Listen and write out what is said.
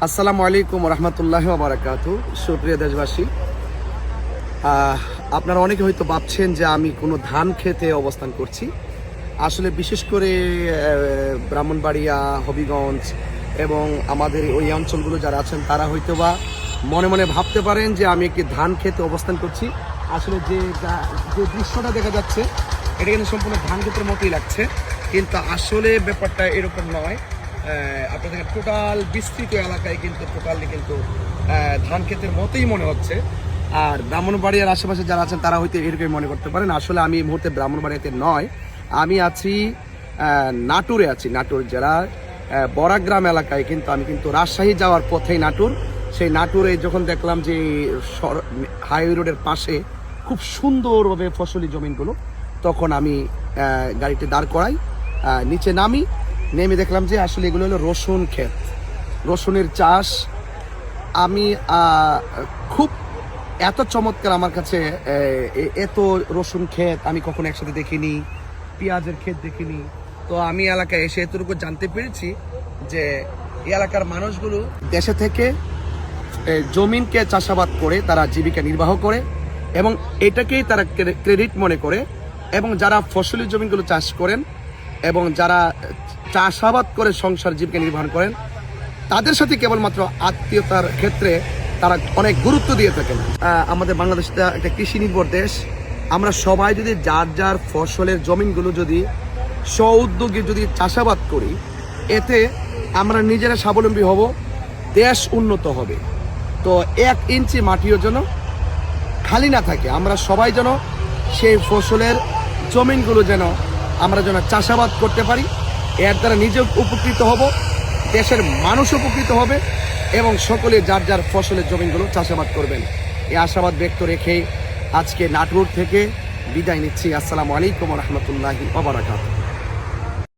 আসসালামু আলাইকুম রহমতুল্লাহ বারাকাত। সুপ্রিয় দেশবাসী আপনারা অনেকে হয়তো ভাবছেন যে আমি কোনো ধান খেতে অবস্থান করছি। আসলে বিশেষ করে ব্রাহ্মণবাড়িয়া, হবিগঞ্জ এবং আমাদের ওই অঞ্চলগুলো যারা আছেন, তারা হয়তো বা মনে মনে ভাবতে পারেন যে আমি একটি ধান খেতে অবস্থান করছি। আসলে যে, যা- দৃশ্যটা দেখা যাচ্ছে, এটা কিন্তু সম্পূর্ণ ধান ক্ষেতের মতোই লাগছে। কিন্তু আসলে ব্যাপারটা এরকম নয়। আপনাদের টোটাল বিস্তৃত এলাকায় কিন্তু, টোটালি কিন্তু ধান ক্ষেতের মতোই মনে হচ্ছে। আর ব্রাহ্মণবাড়িয়ার আশেপাশে যারা আছেন, তারা হয়তো এরকমই মনে করতে পারেন। আসলে আমি এই মুহূর্তে ব্রাহ্মণবাড়িয়াতে নয়। আমি আছি নাটোরে আছি। নাটোর জেলার বরাগ্রাম এলাকায় কিন্তু, আমি কিন্তু রাজশাহী যাওয়ার পথেই নাটোর। সেই নাটোরে যখন দেখলাম যে হাইওয়ে রোডের পাশে খুব সুন্দরভাবে ফসলি জমিনগুলো, তখন আমি গাড়িটি দাঁড় করাই। নিচে নামি নেমে দেখলাম যে আসলে এগুলো হলো রসুন ক্ষেত। রসুনের চাষ আমি খুব, এত চমৎকার আমার কাছে এত রসুন ক্ষেত আমি কখনো একসাথে দেখিনি, পেঁয়াজের ক্ষেত দেখিনি। তো আমি এলাকায় এসে এতটুকু জানতে পেরেছি যে এলাকার মানুষগুলো দেশে থেকে জমিনকে চাষাবাদ করে তারা জীবিকা নির্বাহ করে এবং এটাকেই তারা ক্রেডিট মনে করে এবং যারা ফসলি জমিগুলো চাষ করেন এবং যারা চাষাবাদ করে সংসার জীবিকা নির্বাহ করেন। তাদের সাথে কেবলমাত্র আত্মীয়তার ক্ষেত্রে তারা অনেক গুরুত্ব দিয়ে থাকেন। আমাদের বাংলাদেশটা একটা কৃষি নির্ভর দেশ। আমরা সবাই যদি যার যার ফসলের জমিনগুলো যদি স্ব উদ্যোগে যদি চাষাবাদ করি, এতে আমরা নিজেরা স্বাবলম্বী হব, দেশ উন্নত হবে। তো এক ইঞ্চি মাটিও যেন খালি না থাকে, আমরা সবাই যেন সেই ফসলের জমিনগুলো যেন আমরা যেন চাষাবাদ করতে পারি। এর দ্বারা নিজে উপকৃত হব, দেশের মানুষ উপকৃত হবে, এবং সকলে যার যার ফসলের জমিগুলো চাষাবাদ করবেন। এ আশাবাদ ব্যক্ত রেখে আজকে নাটোর থেকে বিদায় নিচ্ছি। আসসালামু আলাইকুম রহমতুল্লাহি ওবরাকাতুহ